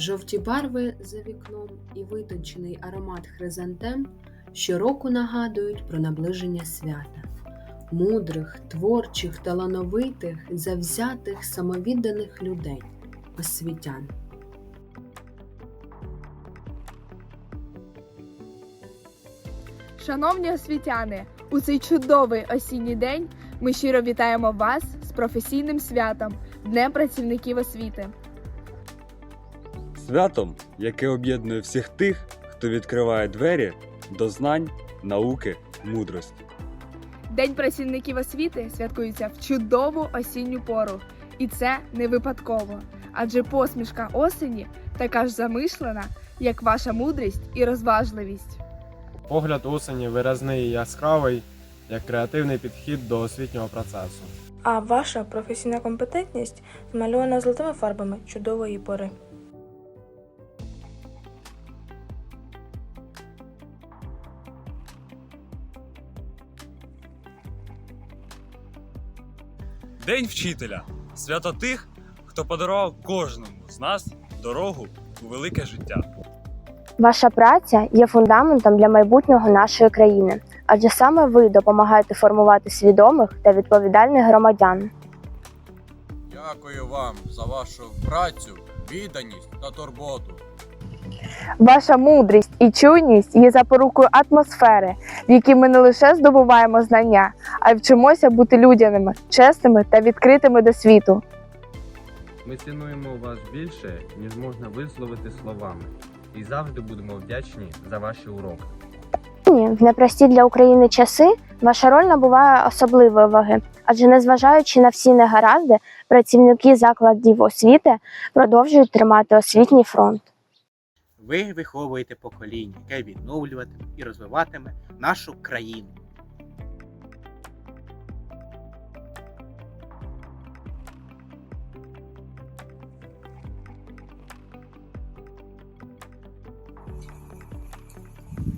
Жовті барви за вікном і витончений аромат хризантем щороку нагадують про наближення свята. Мудрих, творчих, талановитих, завзятих, самовідданих людей, освітян. Шановні освітяни, у цей чудовий осінній день ми щиро вітаємо вас з професійним святом Днем працівників освіти. Святом, яке об'єднує всіх тих, хто відкриває двері до знань, науки, мудрості. День працівників освіти святкується в чудову осінню пору, і це не випадково, адже посмішка осені така ж замишлена, як ваша мудрість і розважливість. Погляд осені виразний і яскравий, як креативний підхід до освітнього процесу. А ваша професійна компетентність змальована золотими фарбами чудової пори. День вчителя свято тих, хто подарував кожному з нас дорогу у велике життя. Ваша праця є фундаментом для майбутнього нашої країни, адже саме ви допомагаєте формувати свідомих та відповідальних громадян. Дякую вам за вашу працю, відданість та турботу. Ваша мудрість і чуйність є запорукою атмосфери, в якій ми не лише здобуваємо знання, а й вчимося бути людяними, чесними та відкритими до світу. Ми цінуємо вас більше, ніж можна висловити словами, і завжди будемо вдячні за ваші уроки. В непрості для України часи ваша роль набуває особливої ваги, адже незважаючи на всі негаразди, працівники закладів освіти продовжують тримати освітній фронт. Ви виховуєте покоління, яке відновлюватиме і розвиватиме нашу країну.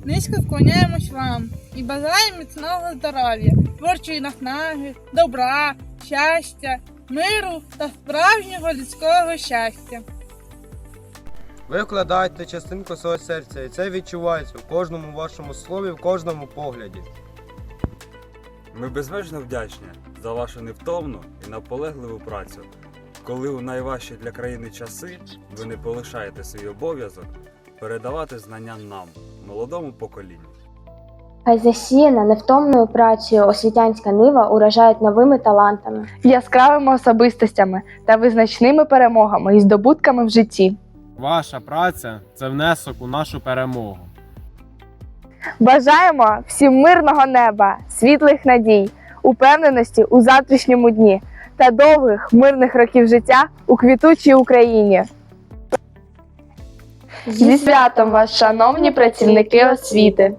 Низько вклоняємось вам і бажаємо міцного здоров'я, творчої наснаги, добра, щастя, миру та справжнього людського щастя. Ви вкладаєте частинку свого серця, і це відчувається у кожному вашому слові, в кожному погляді. Ми безмежно вдячні за вашу невтомну і наполегливу працю. Коли у найважчі для країни часи ви не полишаєте свій обов'язок передавати знання нам, молодому поколінню. Хай засіяна невтомною працею освітянська нива уражає новими талантами. Яскравими особистостями та визначними перемогами і здобутками в житті. Ваша праця це внесок у нашу перемогу. Бажаємо всім мирного неба, світлих надій, упевненості у завтрашньому дні та довгих мирних років життя у квітучій Україні. Зі святом вас, шановні працівники освіти!